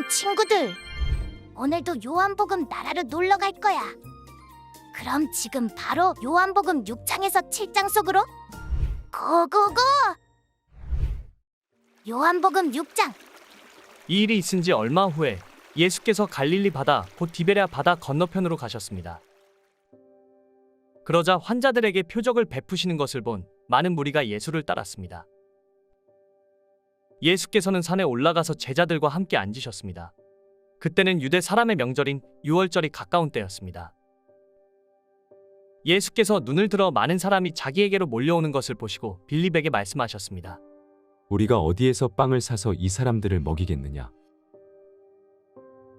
안녕 친구들. 오늘도 요한복음 나라로 놀러 갈 거야. 그럼 지금 바로 요한복음 6장에서 7장 속으로 고고고! 요한복음 6장 이 일이 있은 지 얼마 후에 예수께서 갈릴리 바다 곧 디베랴 바다 건너편으로 가셨습니다. 그러자 환자들에게 표적을 베푸시는 것을 본 많은 무리가 예수를 따랐습니다. 예수께서는 산에 올라가서 제자들과 함께 앉으셨습니다. 그때는 유대 사람의 명절인 유월절이 가까운 때였습니다. 예수께서 눈을 들어 많은 사람이 자기에게로 몰려오는 것을 보시고 빌립에게 말씀하셨습니다. 우리가 어디에서 빵을 사서 이 사람들을 먹이겠느냐?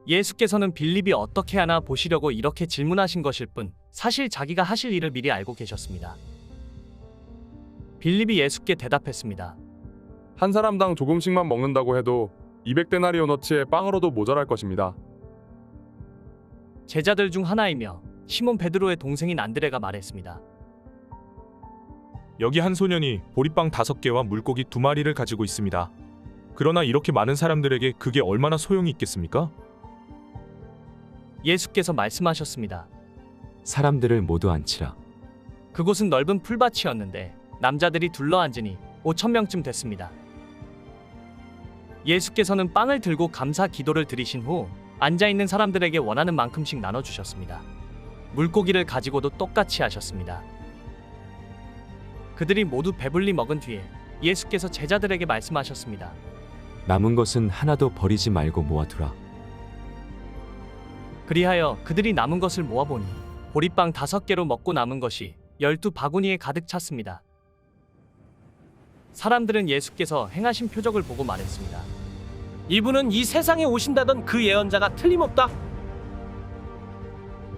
예수께서는 빌립이 어떻게 하나 보시려고 이렇게 질문하신 것일 뿐 사실 자기가 하실 일을 미리 알고 계셨습니다. 빌립이 예수께 대답했습니다. 한 사람당 조금씩만 먹는다고 해도 200데나리오너치의 빵으로도 모자랄 것입니다. 제자들 중 하나이며 시몬 베드로의 동생인 안드레가 말했습니다. 여기 한 소년이 보리빵 다섯 개와 물고기 두 마리를 가지고 있습니다. 그러나 이렇게 많은 사람들에게 그게 얼마나 소용이 있겠습니까? 예수께서 말씀하셨습니다. 사람들을 모두 앉히라. 그곳은 넓은 풀밭이었는데 남자들이 둘러앉으니 5천 명쯤 됐습니다. 예수께서는 빵을 들고 감사 기도를 드리신 후 앉아 있는 사람들에게 원하는 만큼씩 나눠 주셨습니다. 물고기를 가지고도 똑같이 하셨습니다. 그들이 모두 배불리 먹은 뒤에 예수께서 제자들에게 말씀하셨습니다. 남은 것은 하나도 버리지 말고 모아두라. 그리하여 그들이 남은 것을 모아보니 보리빵 다섯 개로 먹고 남은 것이 열두 바구니에 가득 찼습니다. 사람들은 예수께서 행하신 표적을 보고 말했습니다. 이분은 이 세상에 오신다던 그 예언자가 틀림없다.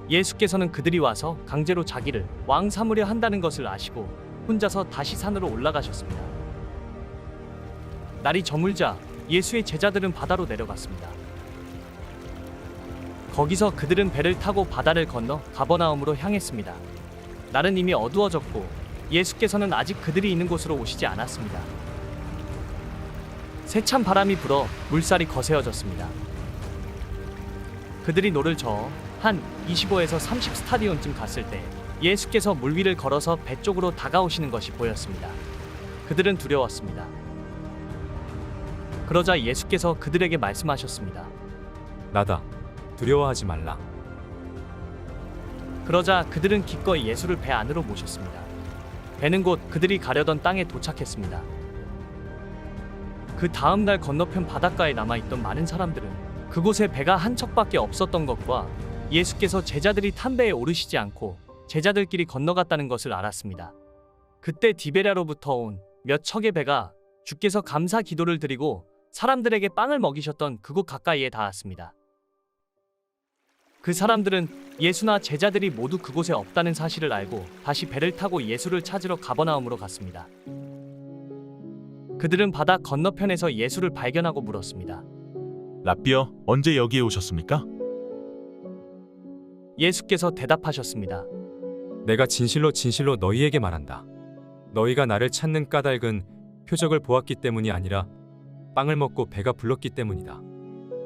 예수께서는 그들이 와서 강제로 자기를 왕 삼으려 한다는 것을 아시고 혼자서 다시 산으로 올라가셨습니다. 날이 저물자 예수의 제자들은 바다로 내려갔습니다. 거기서 그들은 배를 타고 바다를 건너 가버나움으로 향했습니다. 날은 이미 어두워졌고 예수께서는 아직 그들이 있는 곳으로 오시지 않았습니다. 세찬 바람이 불어 물살이 거세어졌습니다. 그들이 노를 저어 한 25에서 30 스타디온쯤 갔을 때 예수께서 물 위를 걸어서 배 쪽으로 다가오시는 것이 보였습니다. 그들은 두려웠습니다. 그러자 예수께서 그들에게 말씀하셨습니다. 나다. 두려워하지 말라. 그러자 그들은 기꺼이 예수를 배 안으로 모셨습니다. 배는 곧 그들이 가려던 땅에 도착했습니다. 그 다음 날 건너편 바닷가에 남아있던 많은 사람들은 그곳에 배가 한 척밖에 없었던 것과 예수께서 제자들이 탄 배에 오르시지 않고 제자들끼리 건너갔다는 것을 알았습니다. 그때 디베랴로부터 온 몇 척의 배가 주께서 감사 기도를 드리고 사람들에게 빵을 먹이셨던 그곳 가까이에 닿았습니다. 그 사람들은 예수나 제자들이 모두 그곳에 없다는 사실을 알고 다시 배를 타고 예수를 찾으러 가버나움으로 갔습니다. 그들은 바다 건너편에서 예수를 발견하고 물었습니다. 라비어 언제 여기에 오셨습니까? 예수께서 대답하셨습니다. 내가 진실로 진실로 너희에게 말한다. 너희가 나를 찾는 까닭은 표적을 보았기 때문이 아니라 빵을 먹고 배가 불렀기 때문이다.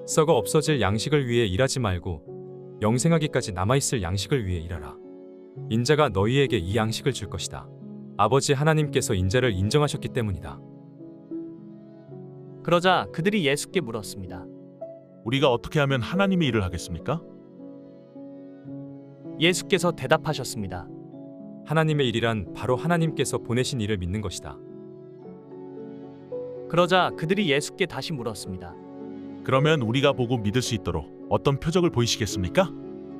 썩어 없어질 양식을 위해 일하지 말고 영생하기까지 남아있을 양식을 위해 일하라. 인자가 너희에게 이 양식을 줄 것이다. 아버지 하나님께서 인자를 인정하셨기 때문이다. 그러자 그들이 예수께 물었습니다. 우리가 어떻게 하면 하나님의 일을 하겠습니까? 예수께서 대답하셨습니다. 하나님의 일이란 바로 하나님께서 보내신 일을 믿는 것이다. 그러자 그들이 예수께 다시 물었습니다. 그러면 우리가 보고 믿을 수 있도록 어떤 표적을 보이시겠습니까?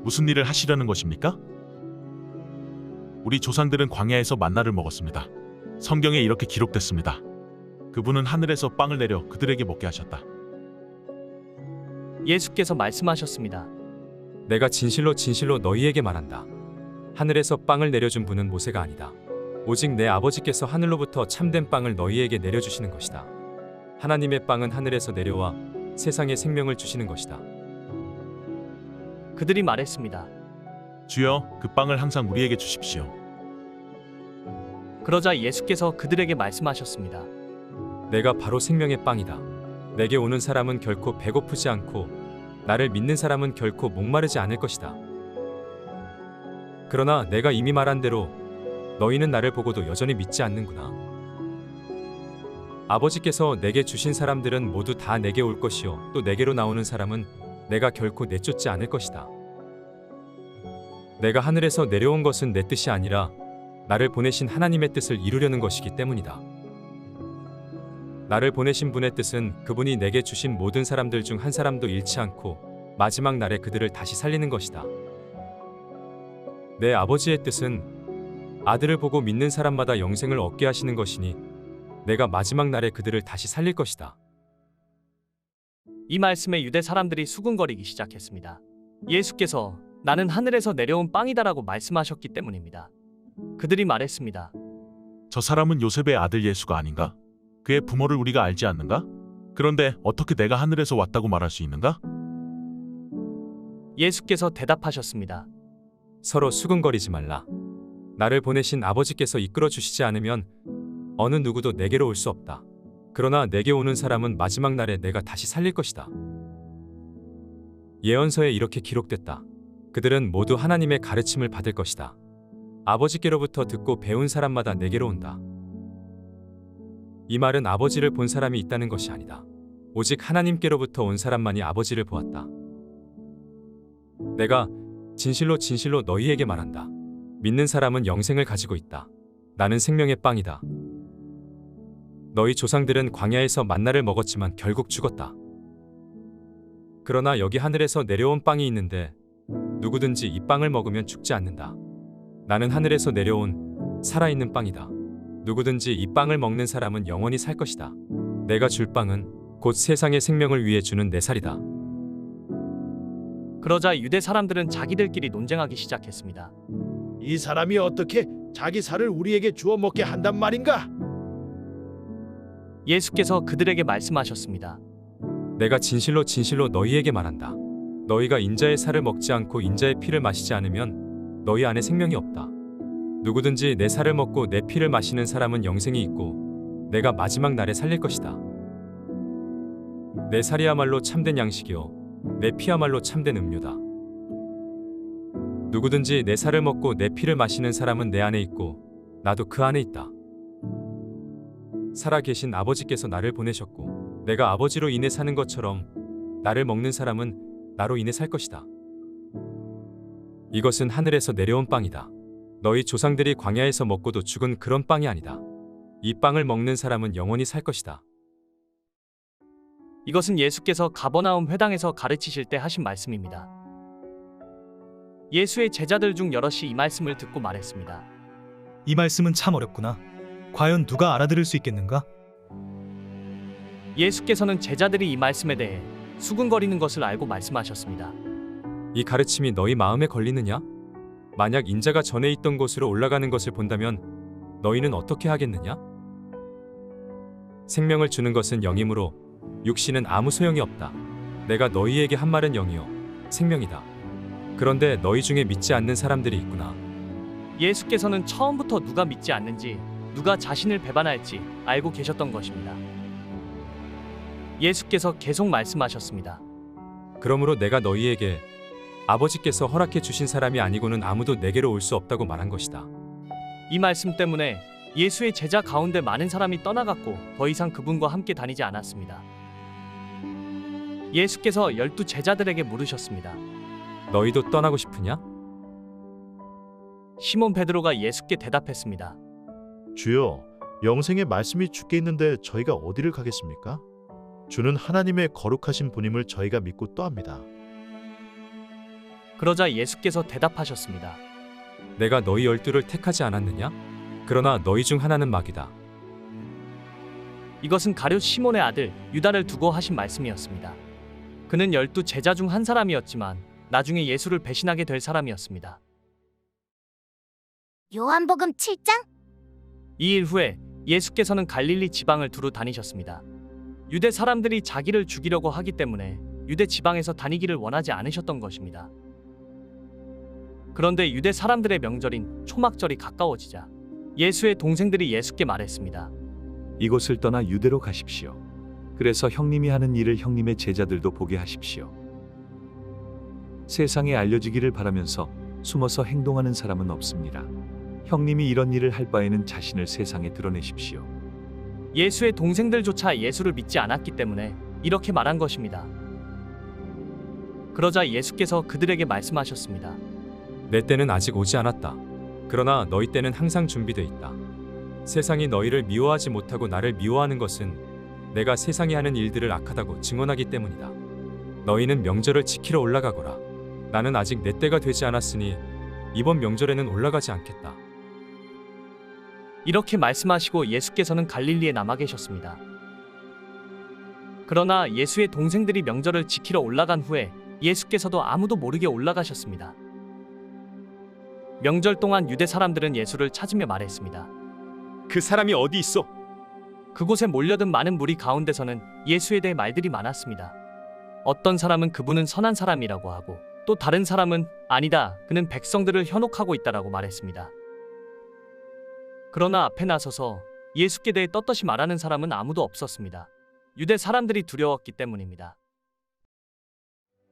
무슨 일을 하시려는 것입니까? 우리 조상들은 광야에서 만나를 먹었습니다. 성경에 이렇게 기록됐습니다. 그분은 하늘에서 빵을 내려 그들에게 먹게 하셨다. 예수께서 말씀하셨습니다. 내가 진실로 진실로 너희에게 말한다. 하늘에서 빵을 내려준 분은 모세가 아니다. 오직 내 아버지께서 하늘로부터 참된 빵을 너희에게 내려주시는 것이다. 하나님의 빵은 하늘에서 내려와 세상에 생명을 주시는 것이다. 그들이 말했습니다. 주여, 그 빵을 항상 우리에게 주십시오. 그러자 예수께서 그들에게 말씀하셨습니다. 내가 바로 생명의 빵이다. 내게 오는 사람은 결코 배고프지 않고 나를 믿는 사람은 결코 목마르지 않을 것이다. 그러나 내가 이미 말한 대로 너희는 나를 보고도 여전히 믿지 않는구나. 아버지께서 내게 주신 사람들은 모두 다 내게 올 것이요 또 내게로 나오는 사람은 내가 결코 내쫓지 않을 것이다. 내가 하늘에서 내려온 것은 내 뜻이 아니라 나를 보내신 하나님의 뜻을 이루려는 것이기 때문이다. 나를 보내신 분의 뜻은 그분이 내게 주신 모든 사람들 중 한 사람도 잃지 않고 마지막 날에 그들을 다시 살리는 것이다. 내 아버지의 뜻은 아들을 보고 믿는 사람마다 영생을 얻게 하시는 것이니 내가 마지막 날에 그들을 다시 살릴 것이다. 이 말씀에 유대 사람들이 수군거리기 시작했습니다. 예수께서 나는 하늘에서 내려온 빵이다라고 말씀하셨기 때문입니다. 그들이 말했습니다. 저 사람은 요셉의 아들 예수가 아닌가? 그의 부모를 우리가 알지 않는가? 그런데 어떻게 내가 하늘에서 왔다고 말할 수 있는가? 예수께서 대답하셨습니다. 서로 수근거리지 말라. 나를 보내신 아버지께서 이끌어 주시지 않으면 어느 누구도 내게로 올 수 없다. 그러나 내게 오는 사람은 마지막 날에 내가 다시 살릴 것이다. 예언서에 이렇게 기록됐다. 그들은 모두 하나님의 가르침을 받을 것이다. 아버지께로부터 듣고 배운 사람마다 내게로 온다. 이 말은 아버지를 본 사람이 있다는 것이 아니다. 오직 하나님께로부터 온 사람만이 아버지를 보았다. 내가 진실로 진실로 너희에게 말한다. 믿는 사람은 영생을 가지고 있다. 나는 생명의 빵이다. 너희 조상들은 광야에서 만나를 먹었지만 결국 죽었다. 그러나 여기 하늘에서 내려온 빵이 있는데 누구든지 이 빵을 먹으면 죽지 않는다. 나는 하늘에서 내려온 살아있는 빵이다. 누구든지 이 빵을 먹는 사람은 영원히 살 것이다. 내가 줄 빵은 곧 세상의 생명을 위해 주는 내 살이다. 그러자 유대 사람들은 자기들끼리 논쟁하기 시작했습니다. 이 사람이 어떻게 자기 살을 우리에게 주어 먹게 한단 말인가? 예수께서 그들에게 말씀하셨습니다. 내가 진실로 진실로 너희에게 말한다. 너희가 인자의 살을 먹지 않고 인자의 피를 마시지 않으면 너희 안에 생명이 없다. 누구든지 내 살을 먹고 내 피를 마시는 사람은 영생이 있고 내가 마지막 날에 살릴 것이다. 내 살이야말로 참된 양식이요 내 피야말로 참된 음료다. 누구든지 내 살을 먹고 내 피를 마시는 사람은 내 안에 있고 나도 그 안에 있다. 살아계신 아버지께서 나를 보내셨고 내가 아버지로 인해 사는 것처럼 나를 먹는 사람은 나로 인해 살 것이다. 이것은 하늘에서 내려온 빵이다. 너희 조상들이 광야에서 먹고도 죽은 그런 빵이 아니다. 이 빵을 먹는 사람은 영원히 살 것이다. 이것은 예수께서 가버나움 회당에서 가르치실 때 하신 말씀입니다. 예수의 제자들 중 여럿이 이 말씀을 듣고 말했습니다. 이 말씀은 참 어렵구나. 과연 누가 알아들을 수 있겠는가? 예수께서는 제자들이 이 말씀에 대해 수군거리는 것을 알고 말씀하셨습니다. 이 가르침이 너희 마음에 걸리느냐? 만약 인자가 전에 있던 곳으로 올라가는 것을 본다면 너희는 어떻게 하겠느냐? 생명을 주는 것은 영이므로 육신은 아무 소용이 없다. 내가 너희에게 한 말은 영이요 생명이다. 그런데 너희 중에 믿지 않는 사람들이 있구나. 예수께서는 처음부터 누가 믿지 않는지, 누가 자신을 배반할지 알고 계셨던 것입니다. 예수께서 계속 말씀하셨습니다. 그러므로 내가 너희에게 아버지께서 허락해 주신 사람이 아니고는 아무도 내게로 올 수 없다고 말한 것이다. 이 말씀 때문에 예수의 제자 가운데 많은 사람이 떠나갔고 더 이상 그분과 함께 다니지 않았습니다. 예수께서 열두 제자들에게 물으셨습니다. 너희도 떠나고 싶으냐? 시몬 베드로가 예수께 대답했습니다. 주여, 영생의 말씀이 주께 있는데 저희가 어디를 가겠습니까? 주는 하나님의 거룩하신 분임을 저희가 믿고 또합니다. 그러자 예수께서 대답하셨습니다. 내가 너희 열두를 택하지 않았느냐? 그러나 너희 중 하나는 마귀다. 이것은 가룟 시몬의 아들 유다를 두고 하신 말씀이었습니다. 그는 열두 제자 중 한 사람이었지만 나중에 예수를 배신하게 될 사람이었습니다. 요한복음 7장 이 일 후에 예수께서는 갈릴리 지방을 두루 다니셨습니다. 유대 사람들이 자기를 죽이려고 하기 때문에 유대 지방에서 다니기를 원하지 않으셨던 것입니다. 그런데 유대 사람들의 명절인 초막절이 가까워지자 예수의 동생들이 예수께 말했습니다. 이곳을 떠나 유대로 가십시오. 그래서 형님이 하는 일을 형님의 제자들도 보게 하십시오. 세상에 알려지기를 바라면서 숨어서 행동하는 사람은 없습니다. 형님이 이런 일을 할 바에는 자신을 세상에 드러내십시오. 예수의 동생들조차 예수를 믿지 않았기 때문에 이렇게 말한 것입니다. 그러자 예수께서 그들에게 말씀하셨습니다. 내 때는 아직 오지 않았다. 그러나 너희 때는 항상 준비돼 있다. 세상이 너희를 미워하지 못하고 나를 미워하는 것은 내가 세상이 하는 일들을 악하다고 증언하기 때문이다. 너희는 명절을 지키러 올라가거라. 나는 아직 내 때가 되지 않았으니 이번 명절에는 올라가지 않겠다. 이렇게 말씀하시고 예수께서는 갈릴리에 남아 계셨습니다. 그러나 예수의 동생들이 명절을 지키러 올라간 후에 예수께서도 아무도 모르게 올라가셨습니다. 명절 동안 유대 사람들은 예수를 찾으며 말했습니다. 그 사람이 어디 있어? 그곳에 몰려든 많은 무리 가운데서는 예수에 대해 말들이 많았습니다. 어떤 사람은 그분은 선한 사람이라고 하고 또 다른 사람은 아니다. 그는 백성들을 현혹하고 있다라고 말했습니다. 그러나 앞에 나서서 예수께 대해 떳떳이 말하는 사람은 아무도 없었습니다. 유대 사람들이 두려웠기 때문입니다.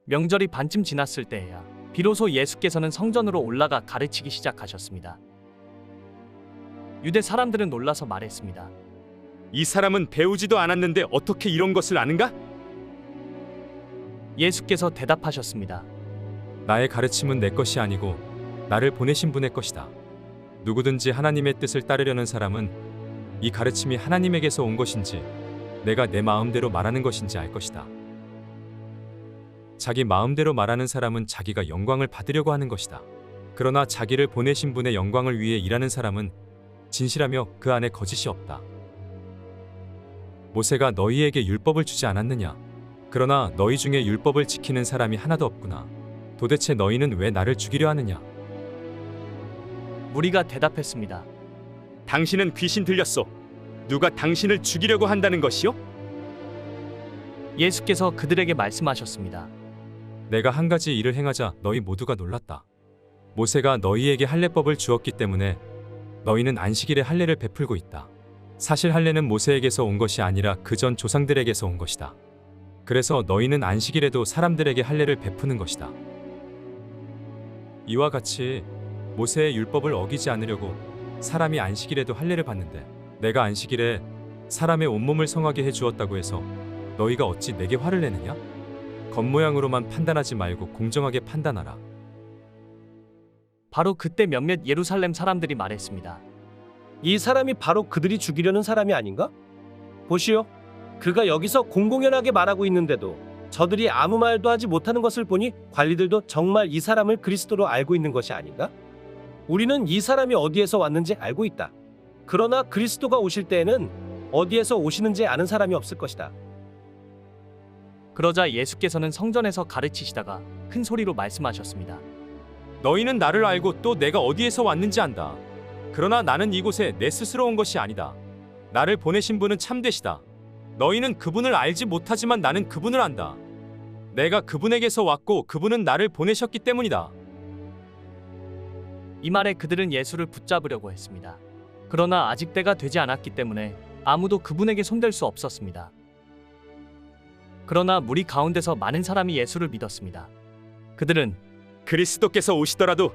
명절이 반쯤 지났을 때에야 비로소 예수께서는 성전으로 올라가 가르치기 시작하셨습니다. 유대 사람들은 놀라서 말했습니다. 이 사람은 배우지도 않았는데 어떻게 이런 것을 아는가? 예수께서 대답하셨습니다. 나의 가르침은 내 것이 아니고 나를 보내신 분의 것이다. 누구든지 하나님의 뜻을 따르려는 사람은 이 가르침이 하나님에게서 온 것인지 내가 내 마음대로 말하는 것인지 알 것이다. 자기 마음대로 말하는 사람은 자기가 영광을 받으려고 하는 것이다. 그러나 자기를 보내신 분의 영광을 위해 일하는 사람은 진실하며 그 안에 거짓이 없다. 모세가 너희에게 율법을 주지 않았느냐? 그러나 너희 중에 율법을 지키는 사람이 하나도 없구나. 도대체 너희는 왜 나를 죽이려 하느냐? 무리가 대답했습니다. 당신은 귀신 들렸소. 누가 당신을 죽이려고 한다는 것이요? 예수께서 그들에게 말씀하셨습니다. 내가 한 가지 일을 행하자 너희 모두가 놀랐다. 모세가 너희에게 할례법을 주었기 때문에 너희는 안식일에 할례를 베풀고 있다. 사실 할례는 모세에게서 온 것이 아니라 그 전 조상들에게서 온 것이다. 그래서 너희는 안식일에도 사람들에게 할례를 베푸는 것이다. 이와 같이 모세의 율법을 어기지 않으려고 사람이 안식일에도 할례를 받는데 내가 안식일에 사람의 온몸을 성하게 해 주었다고 해서 너희가 어찌 내게 화를 내느냐? 겉모양으로만 판단하지 말고 공정하게 판단하라. 바로 그때 몇몇 예루살렘 사람들이 말했습니다. 이 사람이 바로 그들이 죽이려는 사람이 아닌가? 보시오. 그가 여기서 공공연하게 말하고 있는데도 저들이 아무 말도 하지 못하는 것을 보니 관리들도 정말 이 사람을 그리스도로 알고 있는 것이 아닌가? 우리는 이 사람이 어디에서 왔는지 알고 있다. 그러나 그리스도가 오실 때에는 어디에서 오시는지 아는 사람이 없을 것이다. 그러자 예수께서는 성전에서 가르치시다가 큰 소리로 말씀하셨습니다. 너희는 나를 알고 또 내가 어디에서 왔는지 안다. 그러나 나는 이곳에 내 스스로 온 것이 아니다. 나를 보내신 분은 참되시다. 너희는 그분을 알지 못하지만 나는 그분을 안다. 내가 그분에게서 왔고 그분은 나를 보내셨기 때문이다. 이 말에 그들은 예수를 붙잡으려고 했습니다. 그러나 아직 때가 되지 않았기 때문에 아무도 그분에게 손댈 수 없었습니다. 그러나 무리 가운데서 많은 사람이 예수를 믿었습니다. 그들은 그리스도께서 오시더라도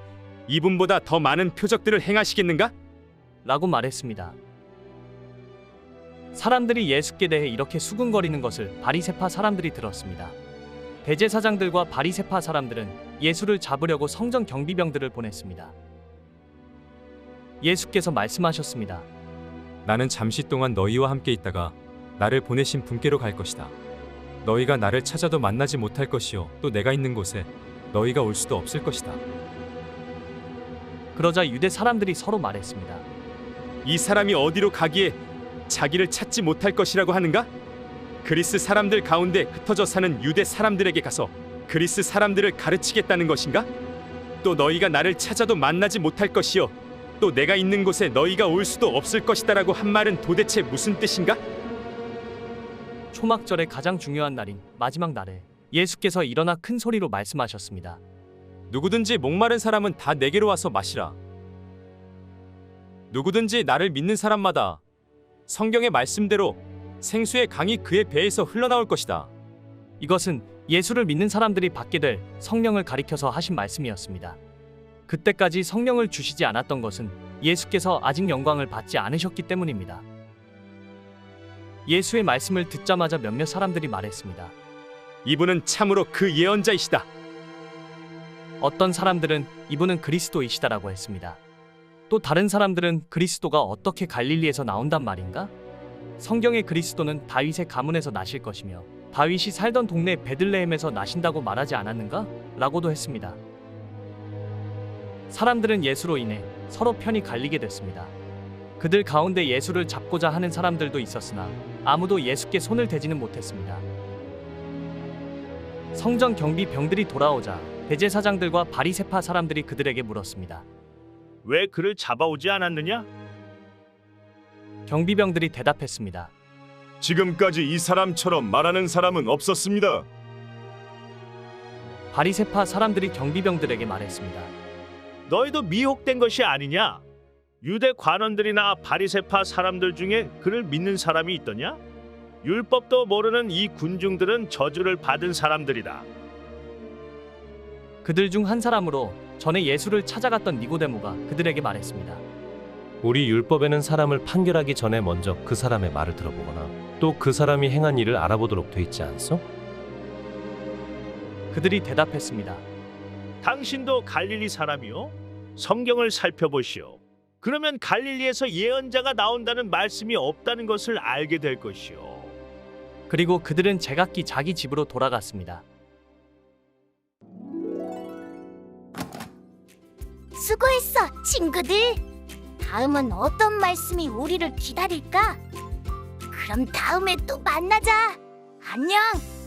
이분보다 더 많은 표적들을 행하시겠는가? 라고 말했습니다. 사람들이 예수께 대해 이렇게 수군거리는 것을 바리세파 사람들이 들었습니다. 대제사장들과 바리세파 사람들은 예수를 잡으려고 성전 경비병들을 보냈습니다. 예수께서 말씀하셨습니다. 나는 잠시 동안 너희와 함께 있다가 나를 보내신 분께로 갈 것이다. 너희가 나를 찾아도 만나지 못할 것이요 또 내가 있는 곳에 너희가 올 수도 없을 것이다. 그러자 유대 사람들이 서로 말했습니다. 이 사람이 어디로 가기에 자기를 찾지 못할 것이라고 하는가? 그리스 사람들 가운데 흩어져 사는 유대 사람들에게 가서 그리스 사람들을 가르치겠다는 것인가? 또 너희가 나를 찾아도 만나지 못할 것이요 또 내가 있는 곳에 너희가 올 수도 없을 것이다라고 한 말은 도대체 무슨 뜻인가? 초막절의 가장 중요한 날인 마지막 날에 예수께서 일어나 큰 소리로 말씀하셨습니다. 누구든지 목마른 사람은 다 내게로 와서 마시라. 누구든지 나를 믿는 사람마다 성경의 말씀대로 생수의 강이 그의 배에서 흘러나올 것이다. 이것은 예수를 믿는 사람들이 받게 될 성령을 가리켜서 하신 말씀이었습니다. 그때까지 성령을 주시지 않았던 것은 예수께서 아직 영광을 받지 않으셨기 때문입니다. 예수의 말씀을 듣자마자 몇몇 사람들이 말했습니다. 이분은 참으로 그 예언자이시다. 어떤 사람들은 이분은 그리스도이시다라고 했습니다. 또 다른 사람들은 그리스도가 어떻게 갈릴리에서 나온단 말인가? 성경의 그리스도는 다윗의 가문에서 나실 것이며 다윗이 살던 동네 베들레헴에서 나신다고 말하지 않았는가? 라고도 했습니다. 사람들은 예수로 인해 서로 편이 갈리게 됐습니다. 그들 가운데 예수를 잡고자 하는 사람들도 있었으나 아무도 예수께 손을 대지는 못했습니다. 성전 경비 병들이 돌아오자 대제사장들과 바리세파 사람들이 그들에게 물었습니다. 왜 그를 잡아오지 않았느냐? 경비병들이 대답했습니다. 지금까지 이 사람처럼 말하는 사람은 없었습니다. 바리세파 사람들이 경비병들에게 말했습니다. 너희도 미혹된 것이 아니냐? 유대 관원들이나 바리세파 사람들 중에 그를 믿는 사람이 있더냐? 율법도 모르는 이 군중들은 저주를 받은 사람들이다. 그들 중 한 사람으로 전에 예수를 찾아갔던 니고데모가 그들에게 말했습니다. 우리 율법에는 사람을 판결하기 전에 먼저 그 사람의 말을 들어보거나 또 그 사람이 행한 일을 알아보도록 돼 있지 않소? 그들이 대답했습니다. 당신도 갈릴리 사람이요? 성경을 살펴보시오. 그러면 갈릴리에서 예언자가 나온다는 말씀이 없다는 것을 알게 될 것이오. 그리고 그들은 제각기 자기 집으로 돌아갔습니다. 수고했어, 친구들. 다음은 어떤 말씀이 우리를 기다릴까? 그럼 다음에 또 만나자. 안녕.